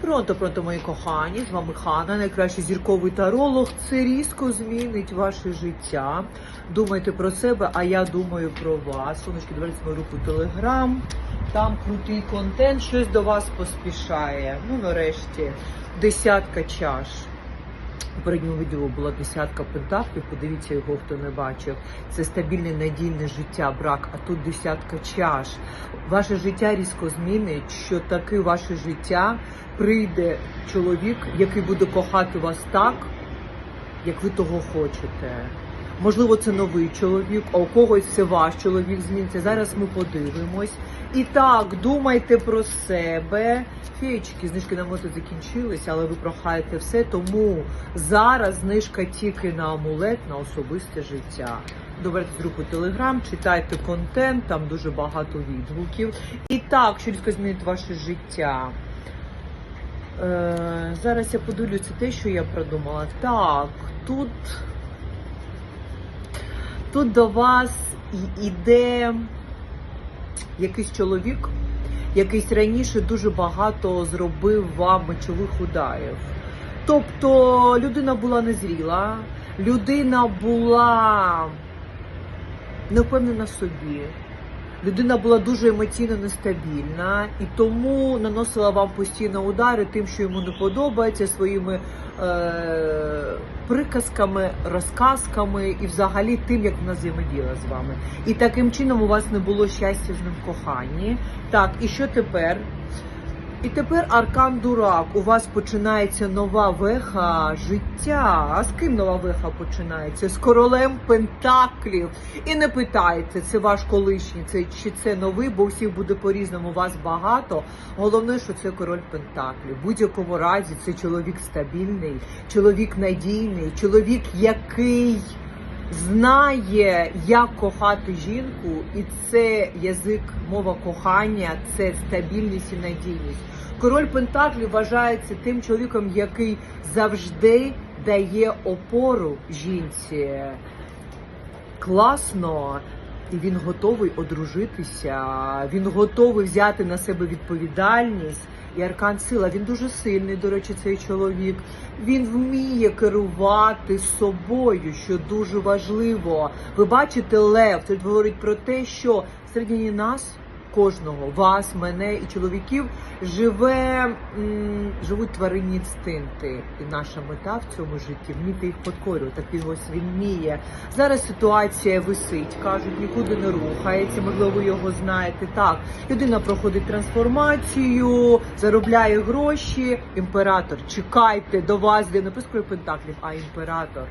Пронто, пронто, мої кохані, з вами Хана, найкращий зірковий таролог. Це різко змінить ваше життя. Думайте про себе, а я думаю про вас. Сонечки, дивіться мою руку Телеграм. Там крутий контент, щось до вас поспішає. Ну, нарешті, десятка чаш. Передньому відео була десятка пентаклів. Подивіться його, хто не бачив. Це стабільне надійне життя, брак. А тут десятка чаш. Ваше життя різко змінить, що таки ваше життя прийде чоловік, який буде кохати вас так, як ви того хочете. Можливо, це новий чоловік, а у когось це ваш чоловік зміниться. Зараз ми подивимось. І так, думайте про себе. Феєчки, знижки на мото закінчилися, але ви прохаєте все. Тому зараз знижка тільки на амулет, на особисте життя. Доберте з руку телеграм, читайте контент, там дуже багато відгуків. І так, що різко змінить ваше життя. Е, зараз я подивлюся те, що я продумала. Так, тут, тут до вас іде якийсь чоловік, якийсь раніше дуже багато зробив вам мечових ударів. Тобто людина була незріла, людина була не впевнена в собі. Людина була дуже емоційно нестабільна і тому наносила вам постійно удари тим, що йому не подобається, своїми е- приказками, розказками і взагалі тим, як вона взаємодіяла з вами. І таким чином у вас не було щастя з ним в коханні. Так, і що тепер? І тепер Аркан Дурак. У вас починається нова веха життя. А з ким нова веха починається? З королем Пентаклів. І не питайте, це ваш колишній, це чи це новий, бо всіх буде по-різному. Вас багато. Головне, що це король Пентаклів. Будь-якому разі це чоловік стабільний, чоловік надійний, чоловік, який. Знає, як кохати жінку, і це язик, мова кохання, це стабільність і надійність. Король Пентаклів вважається тим чоловіком, який завжди дає опору жінці. Класно, і він готовий одружитися, він готовий взяти на себе відповідальність. І аркан сила, він дуже сильний, до речі, цей чоловік. Він вміє керувати собою, що дуже важливо. Ви бачите, Лев, це говорить про те, що всередині нас, кожного, вас, мене і чоловіків, живе, живуть тваринні інстинкти. І наша мета в цьому житті вміти їх підкорювати. Так він вміє. Зараз ситуація висить, кажуть, нікуди не рухається. Можливо, ви його знаєте. Так, людина проходить трансформацію, заробляє гроші. Імператор, чекайте до вас, де не пискує пентаклів, а імператор.